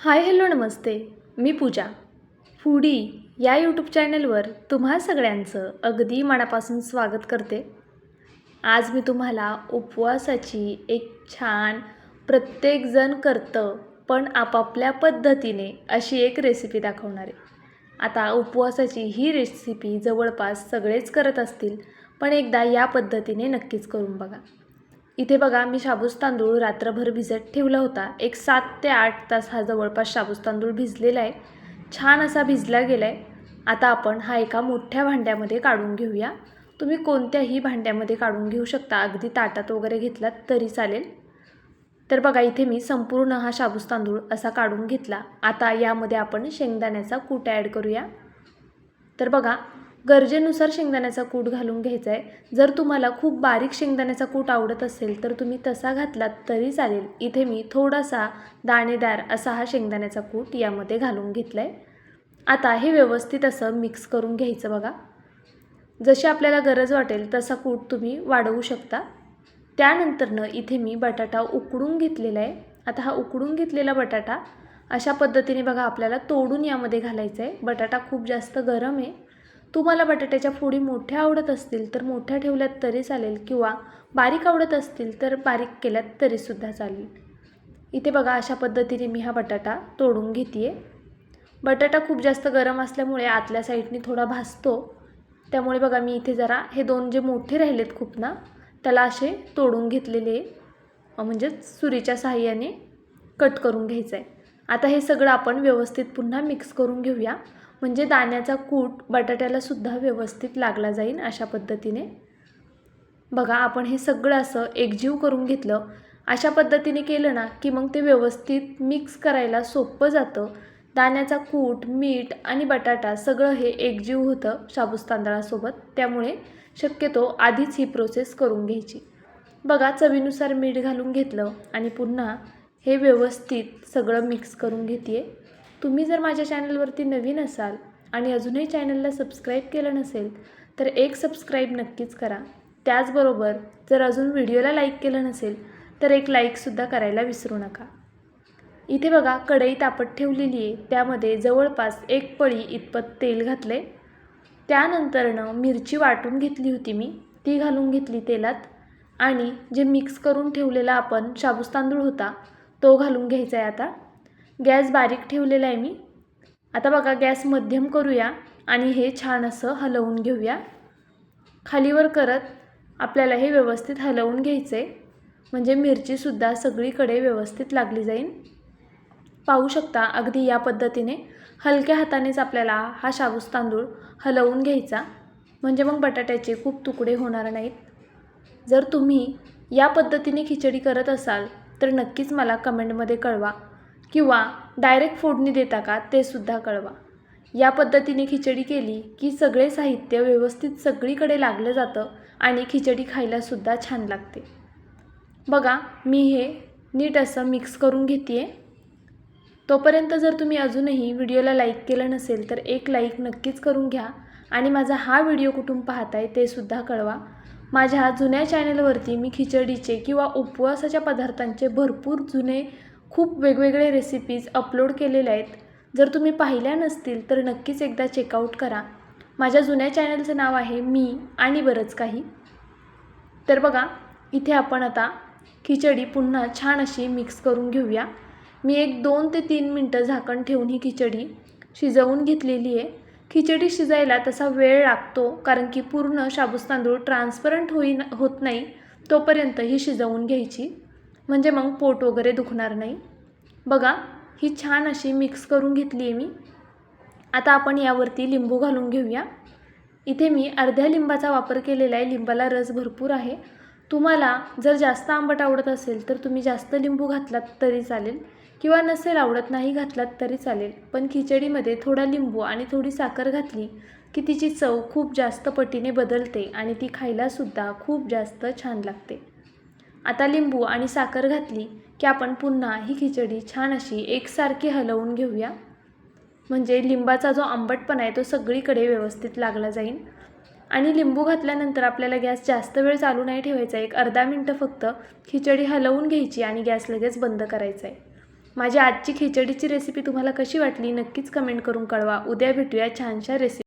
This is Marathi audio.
हाय हॅलो नमस्ते मी पूजा. फूडी या यूट्यूब चॅनलवर तुम्हा सगळ्यांचं अगदी मनापासून स्वागत करते. आज मी तुम्हाला उपवासाची एक छान प्रत्येकजण करतं पण आपापल्या पद्धतीने अशी एक रेसिपी दाखवणार आहे. आता उपवासाची ही रेसिपी जवळपास सगळेच करत असतील पण एकदा या पद्धतीने नक्कीच करून बघा. इथे बघा मी शाबूस तांदूळ रात्रभर भिजत ठेवला होता. एक सात ते आठ तास हा जवळपास शाबूस तांदूळ भिजलेला आहे. छान असा भिजला गेला आहे आता आपण हा एका मोठ्या भांड्यामध्ये काढून घेऊया. तुम्ही कोणत्याही भांड्यामध्ये काढून घेऊ शकता. अगदी ताटात वगैरे घेतलात तरी चालेल. तर बघा इथे मी संपूर्ण हा शाबूस तांदूळ असा काढून घेतला. आता यामध्ये आपण शेंगदाण्याचा कूट ॲड करूया. तर बघा गरजेनुसार शेंगदाण्याचा कूट घालून घ्यायचा आहे जर तुम्हाला खूप बारीक शेंगदाण्याचा कूट आवडत असेल तर तुम्ही तसा घातलात तरी चालेल. इथे मी थोडासा दाणेदार असा हा शेंगदाण्याचा कूट यामध्ये घालून घेतला आहे आता हे व्यवस्थित असं मिक्स करून घ्यायचं बघा. जशी आपल्याला गरज वाटेल तसा कूट तुम्ही वाढवू शकता. त्यानंतरनं इथे मी बटाटा उकडून घेतलेला आहे आता हा उकडून घेतलेला बटाटा अशा पद्धतीने बघा आपल्याला तोडून यामध्ये घालायचं आहे बटाटा खूप जास्त गरम आहे. तुम्हाला बटाट्याच्या फोडी मोठ्या आवडत असतील तर मोठ्या ठेवल्यात तरी चालेल किंवा बारीक आवडत असतील तर बारीक केल्यात तरीसुद्धा चालेल. इथे बघा अशा पद्धतीने मी हा बटाटा तोडून घेते आहे बटाटा खूप जास्त गरम असल्यामुळे आतल्या साईडने थोडा भासतो त्यामुळे बघा मी इथे जरा हे दोन जे मोठे राहिलेत खूप ना त्याला असे तोडून घेतलेले म्हणजेच सुरीच्या साहाय्याने कट करून घ्यायचं आहे आता हे सगळं आपण व्यवस्थित पुन्हा मिक्स करून घेऊया. म्हणजे दाण्याचा कूट बटाट्यालासुद्धा व्यवस्थित लागला जाईल अशा पद्धतीने. बघा आपण हे सगळं असं एकजीव करून घेतलं. अशा पद्धतीने केलं ना की मग ते व्यवस्थित मिक्स करायला सोपं जातं. दाण्याचा कूट मीठ आणि बटाटा सगळं हे एकजीव होतं शाबूस तांदळासोबत. त्यामुळे शक्यतो आधीच ही प्रोसेस करून घ्यायची. बघा चवीनुसार मीठ घालून घेतलं आणि पुन्हा हे व्यवस्थित सगळं मिक्स करून घेते तुम्ही जर माझ्या चॅनलवरती नवीन असाल आणि अजूनही चॅनलला सबस्क्राईब केलं नसेल तर एक सबस्क्राईब नक्कीच करा. त्याचबरोबर जर अजून व्हिडिओला लाईक केलं नसेल तर एक लाईकसुद्धा करायला विसरू नका. इथे बघा कढई तापत ठेवलेली आहे. त्यामध्ये जवळपास एक पळी इतपत तेल घातले त्यानंतरनं मिरची वाटून घेतली होती मी. ती घालून घेतली तेलात. आणि जे मिक्स करून ठेवलेला आपण शाबूस तांदूळ होता तो घालून घ्यायचा आहे आता. गॅस बारीक ठेवलेला आहे मी. आता बघा गॅस मध्यम करूया आणि हे छान असं हलवून घेऊया. खालीवर करत आपल्याला हे व्यवस्थित हलवून घ्यायचं आहे म्हणजे मिरचीसुद्धा सगळीकडे व्यवस्थित लागली जाईल. पाहू शकता अगदी या पद्धतीने हलक्या हातानेच आपल्याला हा शाबूस तांदूळ हलवून घ्यायचा. म्हणजे मग बटाट्याचे खूप तुकडे होणार नाहीत. जर तुम्ही या पद्धतीने खिचडी करत असाल तर नक्कीच मला कमेंटमध्ये कळवा. किंवा डायरेक्ट फोडणी देता का ते सुद्धा कळवा. या पद्धतीने खिचडी केली की सगळे साहित्य व्यवस्थित सगळीकडे लागलं जातं आणि खिचडी खायलासुद्धा छान लागते. बघा मी हे नीट असं मिक्स करून घेते आहे तोपर्यंत जर तुम्ही अजूनही व्हिडिओला लाईक केलं नसेल तर एक लाईक नक्कीच करून घ्या आणि माझा हा व्हिडिओ कुठून पाहताय ते सुद्धा कळवा. माझ्या जुन्या चॅनलवरती मी खिचडीचे किंवा उपवासाच्या पदार्थांचे भरपूर जुने खूप वेगवेगळे रेसिपीज अपलोड केलेले आहेत. जर तुम्ही पाहिल्या नसतील तर नक्कीच एकदा चेकआउट करा. माझ्या जुन्या चॅनलचं नाव आहे मी आणि बरंच काही. तर बघा इथे आपण आता खिचडी पुन्हा छान अशी मिक्स करून घेऊया. मी एक दोन ते तीन मिनटं झाकण ठेवून ही खिचडी शिजवून घेतलेली आहे. खिचडी शिजायला तसा वेळ लागतो कारण की पूर्ण शाबूस तांदूळ ट्रान्सपरंट होई होत नाही तोपर्यंत ही शिजवून घ्यायची. म्हणजे मग पोट वगैरे दुखणार नाही. बघा ही छान अशी मिक्स करून घेतली आहे मी. आता आपण यावरती लिंबू घालून घेऊया. इथे मी अर्ध्या लिंबाचा वापर केलेला आहे. लिंबाला रस भरपूर आहे. तुम्हाला जर जास्त आंबट आवडत असेल तर तुम्ही जास्त लिंबू घातलात तरी चालेल. किंवा नसेल आवडत नाही घातलात तरी चालेल. पण खिचडीमध्ये थोडा लिंबू आणि थोडी साखर घातली की तिची चव खूप जास्त पटीने बदलते आणि ती खायलासुद्धा खूप जास्त छान लागते. आता लिंबू आणि साखर घातली की आपण पुन्हा ही खिचडी छान अशी एकसारखी हलवून घेऊया. म्हणजे लिंबाचा जो आंबटपणा आहे तो सगळीकडे व्यवस्थित लागला जाईल आणि लिंबू घातल्यानंतर आपल्याला गॅस जास्त वेळ चालू नाही ठेवायचा एक अर्धा मिनटं फक्त खिचडी हलवून घ्यायची आणि गॅस लगेच बंद करायचा आहे. माझी आजची खिचडीची रेसिपी तुम्हाला कशी वाटली नक्कीच कमेंट करून कळवा. उद्या भेटूया छानशा रेसिपी